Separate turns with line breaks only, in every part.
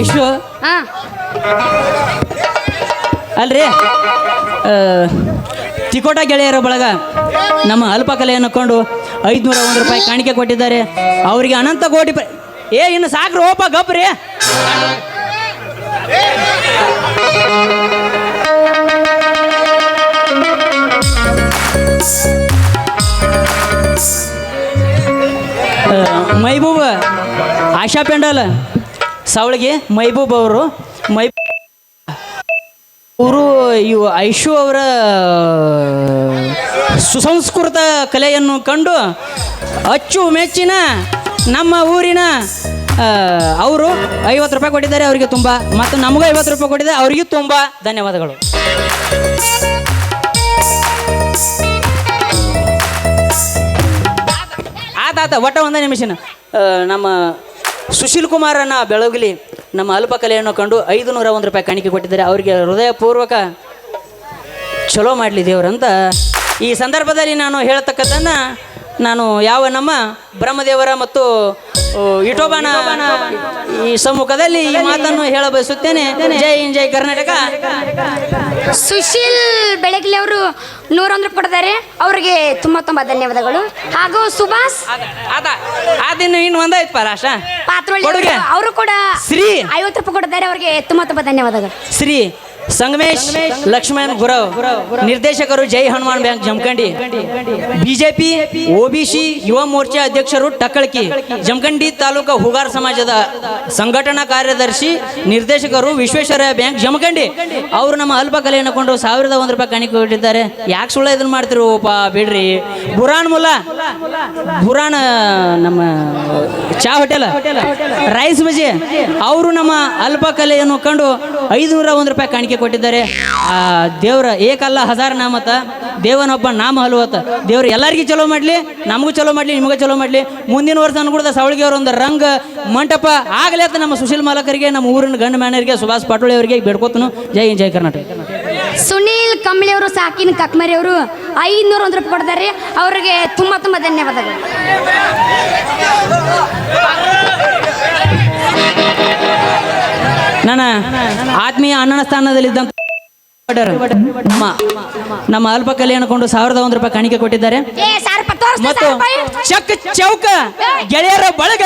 ಐಶು
ಹಾ.
ಅಲ್ರಿ? ತಿಕೋಟ ಗೆಳೆಯರ ಬಳಗ ನಮ್ಮ ಅಲ್ಪ ಕಲೆಯನ್ನು ಕೊಂಡು ಐದುನೂರ ಒಂದು ರೂಪಾಯಿ ಕಾಣಿಕೆ ಕೊಟ್ಟಿದ್ದಾರೆ. ಅವರಿಗೆ ಅನಂತ ಕೋಟಿ ಏ ಇನ್ನು ಸಾಕ್ರಿ ಓಪ ಗಬ್ರಿ ಮೈಬೂಬ್ ಆಶಾ ಪೆಂಡಲ್. ಸಾವಳಿಗೆ ಮೈಬೂಬ್ ಅವರು, ಮೈ ಅವರು ಇವು ಐಶು ಅವರ ಸುಸಂಸ್ಕೃತ ಕಲೆಯನ್ನು ಕಂಡು ಅಚ್ಚು ಮೆಚ್ಚಿನ ನಮ್ಮ ಊರಿನ ಅವರು ಐವತ್ತು ರೂಪಾಯಿ ಕೊಟ್ಟಿದ್ದಾರೆ, ಅವರಿಗೆ ತುಂಬ. ಮತ್ತು ನಮಗೂ ಐವತ್ತು ರೂಪಾಯಿ ಕೊಟ್ಟಿದ್ದಾರೆ, ಅವರಿಗೆ ತುಂಬ ಧನ್ಯವಾದಗಳು. ಆತ ಆತ, ಒಟ್ಟ ಒಂದೇ ನಿಮಿಷನ. ನಮ್ಮ ಸುಶೀಲ್ ಕುಮಾರನ ಬೆಳಗಲಿ ನಮ್ಮ ಅಲ್ಪ ಕಲೆಯನ್ನು ಕಂಡು ಐದು ನೂರ ಒಂದು ರೂಪಾಯಿ ಕಾಣಿಕೆ ಕೊಟ್ಟಿದ್ದಾರೆ. ಅವರಿಗೆ ಹೃದಯಪೂರ್ವಕ ಚಲೋ ಮಾಡಲಿ ದೇವರಂತ ಈ ಸಂದರ್ಭದಲ್ಲಿ ನಾನು ಹೇಳತಕ್ಕದ್ದನ್ನು ನಾನು ಯಾವ ನಮ್ಮ ಬ್ರಹ್ಮದೇವರ ಮತ್ತು ಇಟೋಬನ. ಈ ಸಮ್ಮುಖದಲ್ಲಿ ಈ ಮಾತನ್ನು ಹೇಳ ಬಯಸುತ್ತೇನೆ. ಜೈ ಇನ್ ಜೈ ಕರ್ನಾಟಕ.
ಸುಶೀಲ್ ಬೆಳಗ್ಲಿ ಅವರು ನೂರೊಂದು ರೂಪಾಯಿ ಕೊಡ್ತಾರೆ ಅವ್ರಿಗೆ ತುಂಬಾ ತುಂಬಾ ಧನ್ಯವಾದಗಳು. ಹಾಗೂ ಸುಭಾಷ್.
ಇನ್ನು ಒಂದಾಯ್ತು ಪರಾಶ
ಪಾತ್ರೋಳಿ ಅವರು ಕೂಡ
ಶ್ರೀ.
ಐವತ್ತು ರೂಪಾಯಿ ಕೊಡ್ತಾರೆ ಅವರಿಗೆ ತುಂಬಾ ತುಂಬಾ ಧನ್ಯವಾದಗಳು.
ಶ್ರೀ. ಸಂಗಮೇಶ್ ಲಕ್ಷ್ಮಣ್ ಗುರವ್. ನಿರ್ದೇಶಕರು Jai Hanuman bank Jamakhandi. BJP OBC Yuva Morcha ಅಧ್ಯಕ್ಷರು ಟಕ್ಕಳಕಿ ಜಮಖಂಡಿ ತಾಲೂಕು ಹುಗಾರ್ ಸಮಾಜದ ಸಂಘಟನಾ ಕಾರ್ಯದರ್ಶಿ, ನಿರ್ದೇಶಕರು ವಿಶ್ವೇಶ್ವರಯ್ಯ ಬ್ಯಾಂಕ್ ಜಮಖಂಡಿ. ಅವರು ನಮ್ಮ ಅಲ್ಪ ಕಲೆಯನ್ನು ಕೊಂಡು ಸಾವಿರದ ಒಂದು ರೂಪಾಯಿ ಕಾಣಿಕೆ ಕೊಟ್ಟಿದ್ದಾರೆ. ಯಾಕೆ ಸುಳ್ಳ ಇದನ್ನ ಮಾಡ್ತಿರೋಪ ಬಿಡ್ರಿ. ಬುರಾನ್ ಮುಲ್ಲ. ಬುರಾನ್ ನಮ್ಮ ಚಾ ಹೋಟೆಲ್. ರೈಸ್ ಬಜಿ. ಅವರು ನಮ್ಮ ಅಲ್ಪ ಕಲೆಯನ್ನು ಕಂಡು ಐದುನೂರ ಒಂದು ರೂಪಾಯಿ ಕಾಣಿಕೆ ಕೊಟ್ಟಿದ್ದಾರೆ. ಆ, ದೇವರ ಏಕಲ್ಲ ಹಜಾರ್ ನಾಮತ, ದೇವನೊಬ್ಬ ನಾಮ ಹಲುವತ್ತ ದೇವ್ರು ಎಲ್ಲರಿಗೂ ಚಲೋ ಮಾಡಲಿ, ನಮಗೂ ಚಲೋ ಮಾಡಲಿ, ನಿಮಗೂ ಚಲೋ ಮಾಡಲಿ. ಮುಂದಿನ ವರ್ಷ ಅನ್ಕೊಡ್ದ ಸವಳಿಗೆ ಅವರು ಒಂದು ರಂಗ ಮಂಟಪ ಆಗಲೇ ನಮ್ಮ ಸುಶೀಲ್ ಮಾಲಕರಿಗೆ, ನಮ್ಮ ಊರಿನ ಗಂಡ ಮ್ಯಾನರಿಗೆ ಸುಭಾಷ್ ಪಾಟೋಳಿ ಅವರಿಗೆ ಬೇಡ್ಕೋತನು. ಜೈ ಜೈ ಕರ್ನಾಟಕ.
ಸುನೀಲ್ ಕಂಬಳಿ ಅವರು, ಸಾಕಿನ ಕಕ್ಮರಿ ಅವರು ಐನೂರ ಒಂದು ರೂಪಾಯಿ ಕೊಡ್ತಾರೆ ಅವರಿಗೆ ತುಂಬಾ ತುಂಬಾ ಧನ್ಯವಾದಗಳು.
ನನ್ನ ಆತ್ಮೀಯ ಅಣ್ಣನ ಸ್ಥಾನದಲ್ಲಿದ್ದಂಥ ನಮ್ಮ ನಮ್ಮ ಅಲ್ಪ ಕಲ್ಯಾಣ ಕೊಂಡು ಸಾವಿರದ ಒಂದು ರೂಪಾಯಿ ಕಾಣಿಕೆ ಕೊಟ್ಟಿದ್ದಾರೆ. ಮತ್ತು ಚಕ್ ಚೌಕ ಗೆಳೆಯರ ಬಳಗ.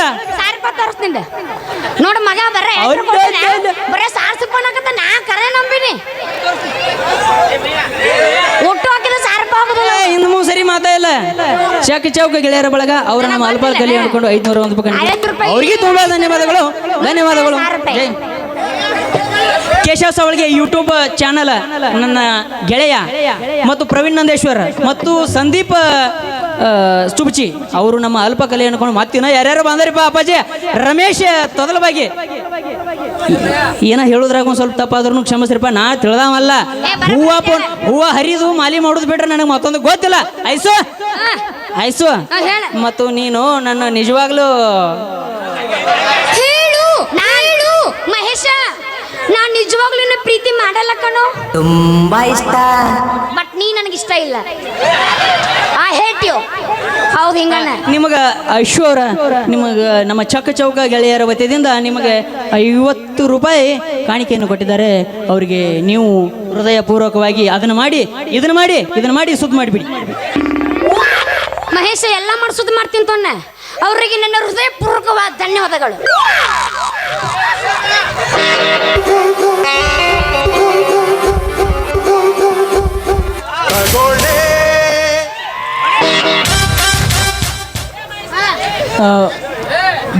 ನೋಡು ಮಗ ಬರೇ ಸಾರ್ಸಿ ಪೋಣಕತ್ತ ನಾ ಕರೆ ನಂಬಿನಿ. ಒಟ್ಟು ಹಾಕಿದ
ಏ, ಇನ್ನು ಮುಂದೆ ಸರಿ ಮಾತಾ ಇಲ್ಲ. ಚಕ್ ಚೌಕ ಗೆಳೆಯರ ಬಳಗ ಅವರ ನಮ್ಮ ಅಲ್ಪ ಕಲೆ ಅನ್ಕೊಂಡು ಐದ್ನೂರ ಒಂದು ರೂಪಾಯಿ ಅವರಿಗೆ ತುಂಬಾ ಧನ್ಯವಾದಗಳು. ಧನ್ಯವಾದಗಳು. ಜೈ. ಕೇಶವ ಸವಳಿಗೆ ಯೂಟ್ಯೂಬ್ ಚಾನಲ್ ನನ್ನ ಗೆಳೆಯ ಮತ್ತು ಪ್ರವೀಣ್ ನಂದೇಶ್ವರ್ ಮತ್ತು ಸಂದೀಪ್ ಆ, ಅವರು ನಮ್ಮ ಅಲ್ಪ ಕಲೆ ಅನ್ಕೊಂಡು ಮತ್ತಿನ ಯಾರ್ಯಾರು ಬಂದ್ರಿಪ್ಪ ಅಪ್ಪಾಜಿ? ರಮೇಶ್ ತೊದಲಬಾಗಿ. ಏನ ಹೇಳುದ್ರಾಗ ಒಂದು ಸ್ವಲ್ಪ ತಪ್ಪಾದ್ರು ಕ್ಷಮಿಸ್ರಿಪ್ಪ ನಾ ತಿಳ್ದಾವಲ್ಲ. ಹೂವ ಹೂವ ಹರಿದು ಮಾಲಿ ಮಾಡೋದು ಬಿಟ್ರೆ ನನಗೆ ಮತ್ತೊಂದು ಗೊತ್ತಿಲ್ಲ. ಐಸು? ಐಸು. ಮತ್ತು ನೀನು ನನ್ನ ನಿಜವಾಗ್ಲೂ
ಮಹೇಶ. ನಾ ನಿಜವಾಗ್ಲೂ ನಿನ್ನ ಪ್ರೀತಿ ಮಾಡಲ್ಲ ಕಣೋ.
ತುಂಬಾ ಇಷ್ಟ.
ಬಟ್ ನೀ ನನಗೆ ಇಷ್ಟ ಇಲ್ಲ. ಆ ಹೇಟ್ ಯು ಹೌದು ಹಿಂಗಣ್ಣ.
ನಿಮಗೆ ಐಶು ಅವರ ನಿಮಗೆ ನಮ್ಮ ಚಕ್ಕ ಚೌಕ ಗೆಳೆಯರ ವತಿಯಿಂದ ನಿಮಗೆ ಐವತ್ತು ರೂಪಾಯಿ ಕಾಣಿಕೆಯನ್ನು ಕೊಟ್ಟಿದ್ದಾರೆ. ಅವರಿಗೆ ನೀವು ಹೃದಯಪೂರ್ವಕವಾಗಿ ಅದನ್ನು ಮಾಡಿ ಇದನ್ನು ಮಾಡಿ ಇದನ್ನ ಮಾಡಿ ಸುದ್ದಿ ಮಾಡಿಬಿಡಿ.
ಮಹೇಶ ಎಲ್ಲ ಮಾಡಿಸೋದು ಮಾಡ್ತೀನಿ ತೊನ್ನ ಅವರಿಗೆ ನನ್ನ ಹೃದಯಪೂರ್ವಕವಾದ ಧನ್ಯವಾದಗಳು.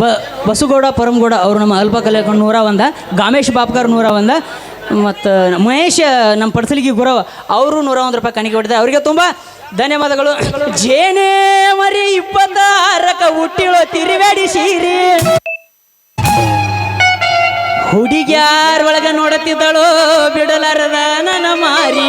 ಬ, ಬಸುಗೌಡ, ಪರಮಗೌಡ ಅವರು ನಮ್ಮ ಅಲ್ಪ ಕಲೆಕೊಂಡು ನೂರ ಒಂದ, ಗಾಮೇಶ್ ಬಾಪ್ಕರ್ ನೂರ ಒಂದ, ಮತ್ತು ಮಹೇಶ್ ನಮ್ಮ ಪಡ್ಸಲಿಗೆ ಗುರವ ಅವರು ನೂರ ಒಂದು ರೂಪಾಯಿ ಕಾಣಿಕೆ ಹೊಡೆದ. ಅವರಿಗೆ ತುಂಬ ಧನ್ಯವಾದಗಳು. ಜೇನೇ ಮರಿ ಇಪ್ಪತ್ತಾರಕ ಹುಟ್ಟಿಳೋ ತಿರಿಬೇಡಿ ಸೀರಿ. ಹುಡುಗ್ಯಾರ ಒಳಗ ನೋಡುತ್ತಿದ್ದಳು ಬಿಡಲಾರದ ನನ್ನ ಮಾರಿ.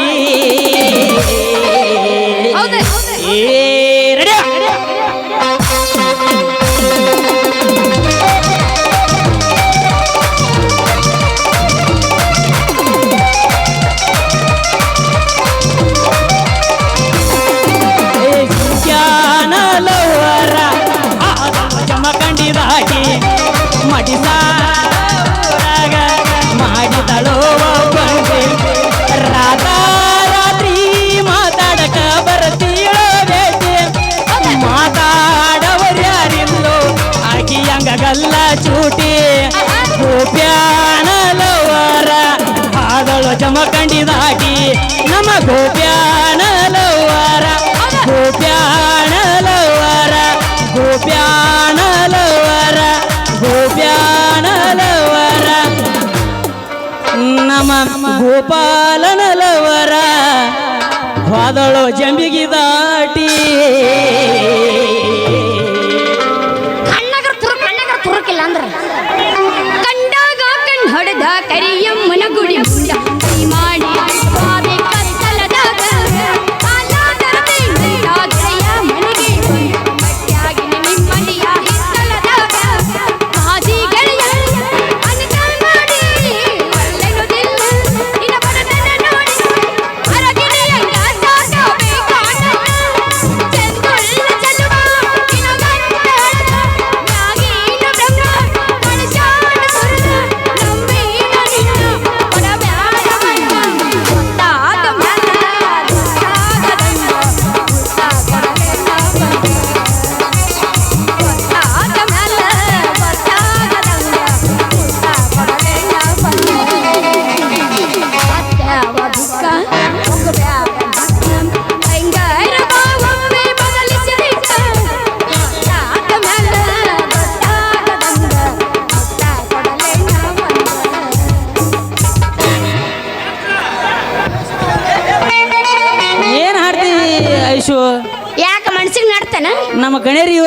ದಾಟಿ ನಮ್ಮ ಗೋಪ್ಯಾನ ಲವರ ಗೋಪ್ಯಾನ ಲವರ ಗೋಪ್ಯಾನ ಲವರ ಗೋಪ್ಯಾನ ಲವರ ನಮ್ಮ ಗೋಪಾಲನ ಲವರ ಹೋದಳು
ಅಂದ್ರ. ಕಂಡಾಗ ಕಣ್ ಹೊಡೆದ ಕರಿಯಮ್ಮನ ಗುಡಿ.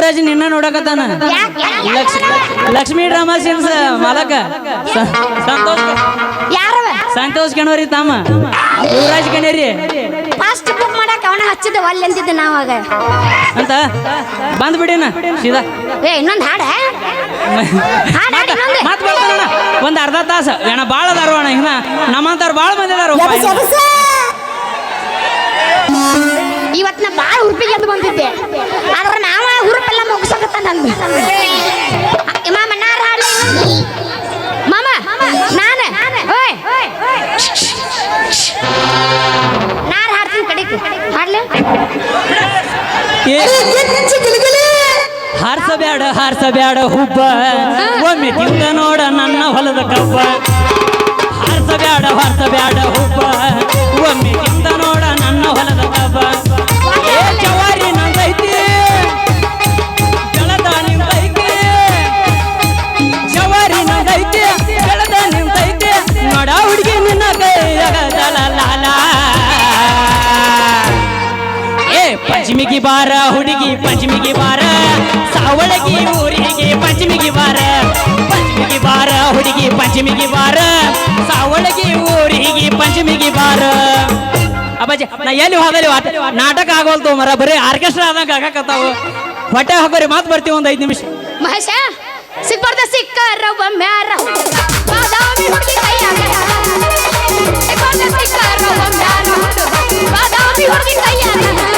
ಗಣೇರಿ ನಿನ್ನ ನೋಡಕತ್ತಾನ? ಲಕ್ಷ್ಮಿ ಡ್ರಾಮಾ ಸೀನ್ಸ್ ಮಾಲಕ. ಸಂತೋಷ್ ಸಂತೋಷ್ ಕಣೋರಿ ತಾಮ ಯುವರಾಜ್ ಗಣೇರಿ.
ಫಾಸ್ಟ್ ಬುಕ್ ಮಾಡಕ್ ಅವನ ಹಚ್ಚಿದ ಒಲ್ಲೆ ಅಂತಿದ್ದೆ ನಾವಾಗ
ಅಂತ? ಬಂದ್ಬಿಡಿನ ಸೀದಾ.
ಏ ಇನ್ನೊಂದು ಹಾಡ.
ಮತ್ ಬರ್ತಾನಣ್ಣ ಒಂದ್ ಅರ್ಧ ತಾಸ. ಏನ ಬಾಳ ಅದಾರು ಅಣ್ಣ ಇನ್ನ ನಮ್ಮಂತವ್ರು ಬಾಳ ಮಂದಿ ಅದಾರು
ಇವತ್ ನಾ ಬಾಳ ಹುರುಪಿಗೆ ಎದ್ದು ಬಂದಿದ್ದೆ. ಆದ್ರೆ ನಾವ ಹುರುಪೆಲ್ಲ ಮುಗಿಸಕತ್ತ ನಂದು. ಮಾಮ ನಾರ ಮಾಮ ನಾನ? ಓಯ್. ನಾರ ಹಾಡ್ತೀನಿ ಕಡಿಕೆ ಹಾಡ್ಲಿ.
ಹಾರ್ಸಬ್ಯಾಡ ಹಾರ್ಸಬ್ಯಾಡ ಹುಬ್ಬ. ಒಮ್ಮೆ ತಿಂದ ನೋಡ ನನ್ನ ಹೊಲದ ಕಬ್ಬ. ಹಾರ್ಸಬ್ಯಾಡ ಹಾರ್ಸಬ್ಯಾಡ ಹುಬ್ಬ. ಒಮ್ಮೆ ತಿಂದ ನೋಡ ನನ್ನ ಹೊಲದ ಕಬ್ಬ. ಪಂಚಮಿಗೆ ಬಾರ ಹುಡುಗಿ ಪಂಚಮಿಗೆ ಬಾರ ಸಾವಳಗಿ ಊರಿಗೆ ಪಂಚಮಿಗೆ ಬಾರ ಪಂಚಮಿಗೆ ಬಾರ ಹುಡುಗಿ ಪಂಚಮಿಗೆ ಬಾರ ಅಪ್ಪಾಜಿ, ನಾ ಎಲ್ಲಿ ಹೋದಲ್ಲಿ ನಾಟಕ ಆಗೋಲ್ತು ಮರ, ಬರೀ ಆರ್ಕೆಸ್ಟ್ರಾ ಆದಂಗ ಆಗಾಕತ್ತಾವು. ಹೊಟ್ಟೆ ಹಾಕೋರಿ ಮಾತು ಬರ್ತೀವಿ ಒಂದು ಐದು ನಿಮಿಷ.
ಮಹೇಶ ಸಿಕ್ಬಾರ್ದ ಸಿಕ್ಕಾರ ಒಮ್ಮ್ಯಾರ ಬಾದಾಮಿ ಹುಡುಗಿ ಕೈಯಾಗ. ಸಿಕ್ಬಾರ್ದ ಸಿಕ್ಕಾರ ಒಮ್ಮ್ಯಾರ ಬಾದಾಮಿ ಹುಡುಗಿ ಕೈಯಾಗ.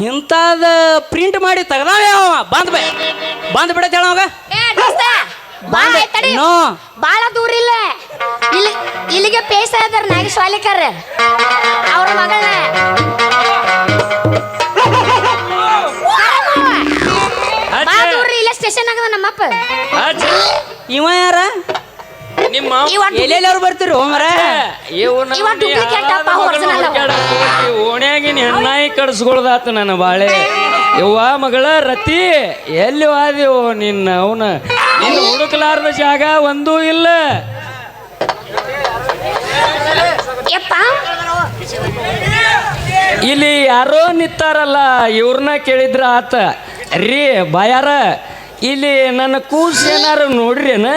ಇಂಥದ ಪ್ರಿಂಟ್ ಮಾಡಿ ತೆಗ್ದಾವ ಯಾವ ಬಂದ್ ಬೈ. ಬಂದ್ ಬಿಡತ್ತೆ ಹೇಳವಾಗ
ಏ ದೋಸ್ತ ಬಾ.
ಬಂದೆ.
ತಡಿ
ನೋ.
ಬಾಳ ದೂರ ಇಲ್ಲ. ಇಲ್ಲಿ ಇಲ್ಲಿಗೆ ಪೇಸ ಇದಾರ ನಾಗೇಶ್ವಾಲಿಕರ್ ಅವ್ರ ಮಗಳನ್ನ ಬಾ ದೂರ ಇಲ್ಲ ಸ್ಟೇಷನ್ ಆಗದ ನಮ್ಮಪ್ಪ.
ಇವ ಯಾರ?
ನಿಮ್ಮ
ಇವ
ಎಲ್ಲೆಲ್ಲಿ ಅವ್ರು ಬರ್ತೀರಿ ಹೋಮರ?
ಇವ duplicate ಅಪ್ಪ, original ಅವ.
ಓಣ್ಯಾಗಿನ ಹೆಣ್ಣಾಯಿ ಕಡ್ಸ್ಕೊಳ್ದಾತು ನನ್ನ ಬಾಳೆ. ಯವ್ವ ಮಗಳ ರತಿ ಎಲ್ಲಿ ವಾದಿವು ನಿನ್ನ ಅವನ? ನಿನ್ನ ಹುಡುಕಲಾರದ ಜಾಗ ಒಂದೂ ಇಲ್ಲ.
ಯಪ್ಪ.
ಇಲ್ಲಿ ಯಾರೋ ನಿತ್ತಾರಲ್ಲ ಇವ್ರನ್ನ ಕೇಳಿದ್ರ ಆತ. ರೀ ಬಾಯಾರ ಇಲ್ಲಿ ನನ್ನ ಕೂಸ್ ಏನಾರು ನೋಡ್ರೇನ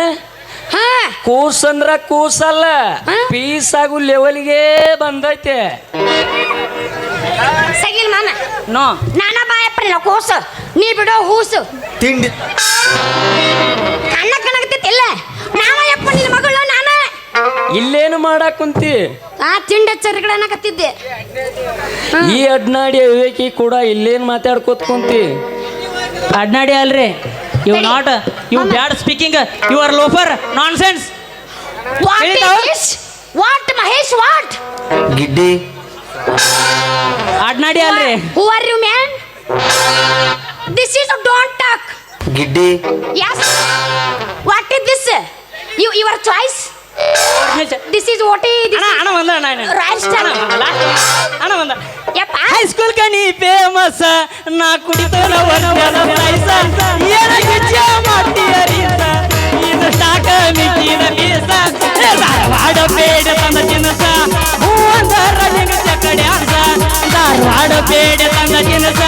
ಕೂಸ್ ಅಂದ್ರ ಕೂಸಲ್ಲ ಪೀಸ್ ಆಗು ಲೆವೆಲ್ಗೆ ಬಂದೈತೆ.
ಸಗಿಲ್ ಮಾಮ.
ನೋ.
ನಾನ ಕೂಸು. ನೀ ಬಿಡೋ ಹೂಸು.
ತಿಂಡಿ.
ಕಣ್ಣ ಕಣಗತ್ತಿಲ್ಲ ನಾವ ಯಪ್ಪ ನಿನ್ನ ಮಗಳು ನಾನ.
ಇಲ್ಲೇನು ಮಾಡಾಕ್ ಕುಂತಿ?
ಆ ತಿಂಡ ಚರಿಗಳನ್ನಕತ್ತಿದ್ದೆ
ಈ ಅಡ್ನಾಡಿ ವಿವೇಕಿ ಕೂಡ ಇಲ್ಲೇನು ಮಾತಾಡ್ಕೋತ ಕುಂತಿ?
ಅಡ್ನಾಡಿ ಅಲ್ರಿ. ಯು
ತಡಿ.
ನಾಟ್ ಯು
ಮಾಮ.
Bad speaking you are loafer nonsense
what
ಹೇಳಿದಾವ?
Is what Mahesh what
ಗಿಡ್ಡಿ
ಆಡ್ನಾಡಿ ಅಲ್ರಿ
who are you man this is don't talk
ಗಿಡ್ಡಿ
yes what is this you your choice this is what is
ಅಣ್ಣ ಅಣ್ಣ ಬಂದ ಅಣ್ಣ.
Royal star
ಅಣ್ಣ ಬಂದ,
ಯಪ್ಪ.
ಹೈ ಸ್ಕೂಲ್ ಕನಿ ಫೇಮಸ್ ನಾ ಕುಡಿತನ ವರ್ಷದ ಪ್ರೈಸ ಏನ ಗಿಚ್ಚ ಮಾಡ್ತೀಯ ರೀಸ ಇದು ಸ್ಟಾಕ ಮಿಕ್ಕಿದ ಬೀಸ ಧಾರವಾಡ ಬೇಡ ತಂದ ತಿನಸ ಹೂ ಅಂದ ರನಿಂಗ ಚಕಡೆ ಅಂದ ಧಾರವಾಡ ಬೇಡ ತಂದ ತಿನಸ.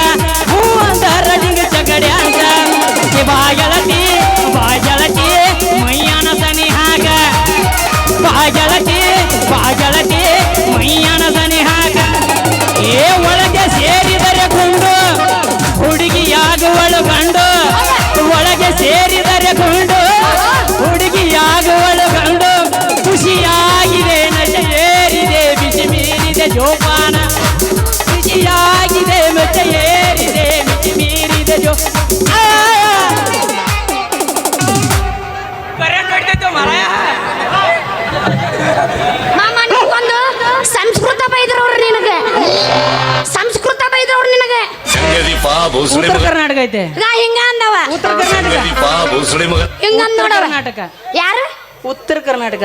ಉತ್ತರ
ಮಗ
ಕರ್ನಾಟಕ ಐತೆ.
ಈಗ ಹಿಂಗ ಅಂದವ.
ಉತ್ತರ ಕರ್ನಾಟಕ.
ಪಾ ಭೋಸಳೆ ಮಗ
ಹಿಂಗ ಅಂದ್
ಉತ್ತರ
ನೋಡವ
ಕರ್ನಾಟಕ.
ಯಾರು?
ಉತ್ತರ ಕರ್ನಾಟಕ.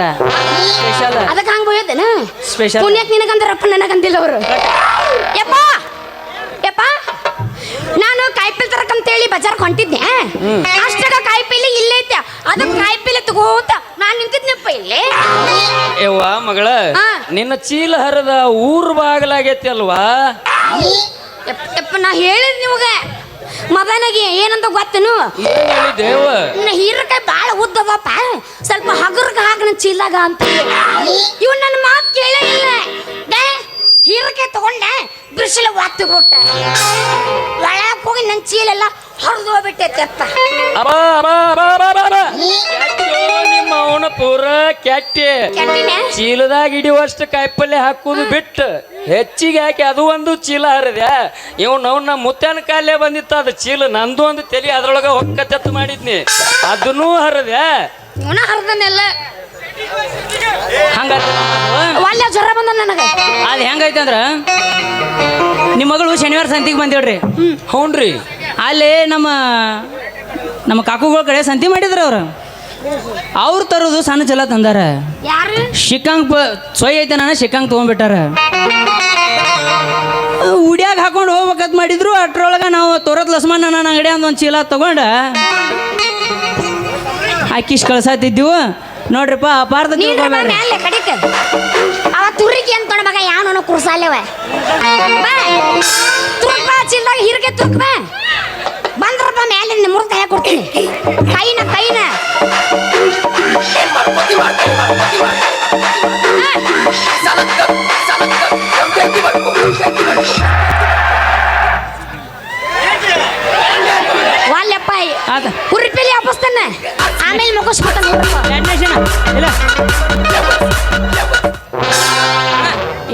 ಸ್ಪೆಷಲ್
ಅದಕ್ಕೆ ಹಂಗ ಹೋಯ್ತೇನ
Special.
ಪುಣ್ಯಕ್ ನಿನಗಂದ್ರಪ್ಪ ನನಗಂದಿಲ್ಲ ಅವರು. ಯಪ್ಪ! ಯಪ್ಪ! ನಾನು ಕಾಯಿಪಲ್ಲೆ ತರಕಂತೇಳಿ ಬಜಾರ್ ಹೊಂಟಿದ್ದೆ. ಅಷ್ಟಾಗ ಕಾಯಿಪಲ್ಲೆ ಇಲ್ಲೇ ಐತೆ. ಅದು ಕಾಯಿಪಲ್ಲೆ ತಗೋತ ನಾನು ನಿಂತಿದ್ನಪ್ಪ ಇಲ್ಲಿ.
ಯವ್ವ ಮಗಳ. ನಿನ್ನ ಚೀಲ ಹರದ ಊರ್ ಬಾಗಲಾಗೈತಿ ಅಲ್ವಾ?
ಯಪ್ಪ ನಾ ಹೇಳಿದ್ ನಿಮಗೆ. ಮಗನಿಗೆ ಏನಂತ ಗೊತ್ತೇನು? ನನ್ನ ಹೀರಕಾಯಿ ಭಾಳ ಉದ್ದದಪ್ಪ ಸ್ವಲ್ಪ ಹಗುರ್ಗ ಹಾಕ ನನ್ನ ಚೀಲಾಗ ಅಂತ. ಇವ್ ನನ್ನ ಮಾತು ಕೇಳೇ ಇಲ್ಲ. ಡೇ ಹೀರಕಾಯಿ ತಗೊಂಡೆ ಬಿಸಿಲ ಒತ್ತಿ ಬಿಟ್ಟೆ. ಒಳಗೆ ಹೋಗಿ ನನ್ನ ಚೀಲೆಲ್ಲ ಹೊರದು ಹೋಗ್ಬಿಟ್ಟೈತೆ ಅಪ್ಪ
ಅಬಾ ಅಬಾ ಅಬಾ ಅಬಾ ಅಬಾ ಅಬಾ. ಕೆಟ್ಟೋ ನಿಮ್ಮ ಅವನ ಪೂರ ಕೆಟ್ಟಿ
ಕೆಟ್ಟಿನ
ಚೀಲದಾಗ ಇಡಿಯುವಷ್ಟು ಕಾಯಿಪಲ್ಲೆ ಹಾಕುದು ಬಿಟ್ಟು ಹೆಚ್ಚಿಗೆ ಹಾಕಿ ಅದು ಒಂದು ಚೀಲ ಹರಿದೆ. ಇವ್ ನಾವು ನಮ್ಮ ಮುತ್ತನ ಕಾಲೇ ಬಂದಿತ್ತು. ಅದು ಚೀಲ ನಂದು ಒಂದು ತಲೆ ಅದ್ರೊಳಗ ಹೊಕ್ಕತ್ತೆತ್ತು ಮಾಡಿದ್ನಿ. ಅದನ್ನೂ ಹರಿದೆ.
ಇವನ ಹರ್ದನೆಲ್ಲ. ಒಳ್ಳೆ ಜ್ವರ ಬಂದ ನನಗೆ.
ಅದು ಹೆಂಗೈತೆ ಅಂದ್ರ? ನಿಮ್ಮ ಮಗಳು ಶನಿವಾರ ಸಂತಿಗೆ ಬಂದಿಡ್ರಿ
ಹ್ಞೂನ್ರಿ.
ಅಲ್ಲಿ ನಮ್ಮ ನಮ್ಮ ಕಾಕುಗಳ ಕಡೆ ಸಂತಿ ಮಾಡಿದ್ರು ಅವರು. ಅವ್ರು ತರೋದು ಸಣ್ಣ ಚಲ ತಂದಾರ. ಶಿಕಾಂಗ್ ಸೊಯ್ ಐತೆ ನಾನು ಶಿಕಾಂಗ್ ತೊಗೊಂಡ್ಬಿಟ್ಟಾರ. ಉಡ್ಯಾಗ ಹಾಕೊಂಡು ಹೋಗ್ಬೇಕಂತ ಮಾಡಿದ್ರು ಅಟ್ರೊಳಗೆ ನಾವು ತೋರತ್ ಲಸ್ಮಾನ್ ನನ್ನ ಅಂಗಡಿ ಅಂತ ಒಂದು ಚೀಲ ತಗೊಂಡ. ಆಕಿಶ್ ಕಳ್ಸಾತಿದ್ದೀವು. ನೋಡ್ರಿಪ್ಪ ಅಪಾರ್ಥ
ತುರಿಗೆ ಅಂತ ಮಗ ಯಾವನು ತುರ್ಕ್ ಬಾ ಚಿಲ್ದಾಗ ಹೀರಿಗೆ ತುರ್ಕ್ ಮ್ಯಾಲೆ ಮುರ್ದ ಕೈ ಕೊಡ್ತೀನಿ. ಕೈನ ಕೈನ. ವಾಲ್ಯಪ್ಪ ಉರುಪಿಲಿ ಹಬ್ಬಸ್ತಾನೆ ಆಮೇಲೆ ಮುಗಿಸ್ಬಿಟ್ಟ
ಎರಡನೇ ಇಲ್ಲ.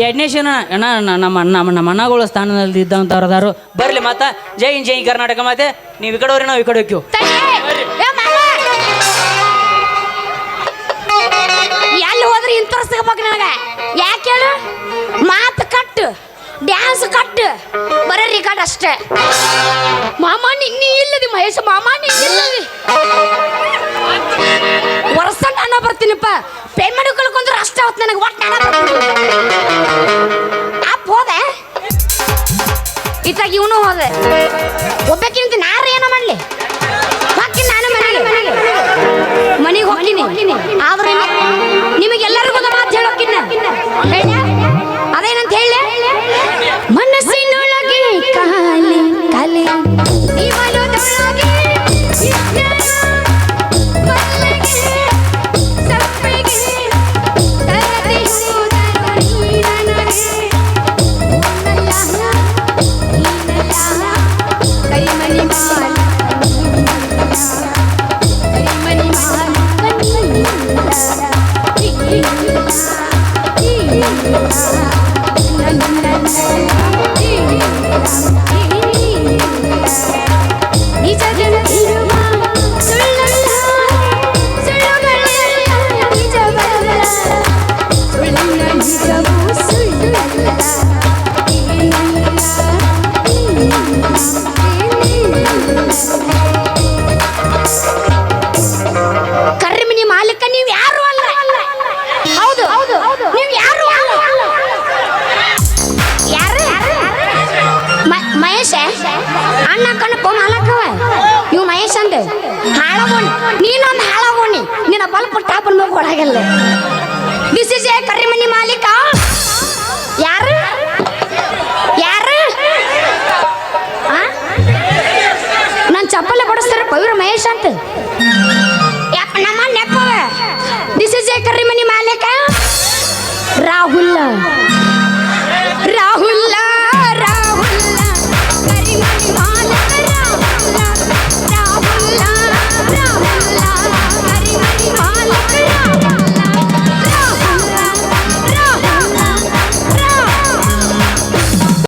ಎರಡನೇ ಅಣ್ಣ, ನ- ನಮ್ಮ ನಮ್ಮ ನಮ್ಮ ಅಣ್ಣಗಳ ಸ್ಥಾನದಲ್ಲಿ ಇದ್ದಂಥವ್ರು ಅದಾರು ಬರಲಿ ಮಾತ. ಜೈ ಹಿಂದ್, ಜೈ ಕರ್ನಾಟಕ ಮಾತೆ. ನೀವು ಈ ಕಡೆ ಹೋಗ್ರಿ, ನಾವು ಈ ಕಡೆ ಹೋಗ್ತೀವಿ.
ಎಲ್ಲಿ ಹೋದ್ರೆ ಇಂಥವ್ರು ಸಿಗ್ಬೇಕು ನನಗೆ? ಯಾಕೆ ಹೇಳು? ಮಾತು ಕಟ್ಟು. ಡ್ಯಾನ್ಸ್ ಕಟ್ಟು. ಬರೀ ರಿಕಾರ್ಡ್ ಅಷ್ಟೇ. ಮಾಮ ನಿನ್ನೆ ಇಲ್ಲದಿ ಮಹೇಶ್, ಮಾಮ, ನೀ ಇಲ್ಲದಿ. ವರ್ಷ ಅಣ್ಣ ಬರ್ತೀನಿಪ್ಪ. ಪೇಮೆಂಟ್ ಕಳ್ಕೊಂಡ್ರೆ ಅಷ್ಟೇ ಅವತ್ತು ನನಗೆ. ಒಟ್ಟು ಅಣ್ಣ ಬರ್ತೀನಿ. ಇತ್ತಾಗ ಇವನು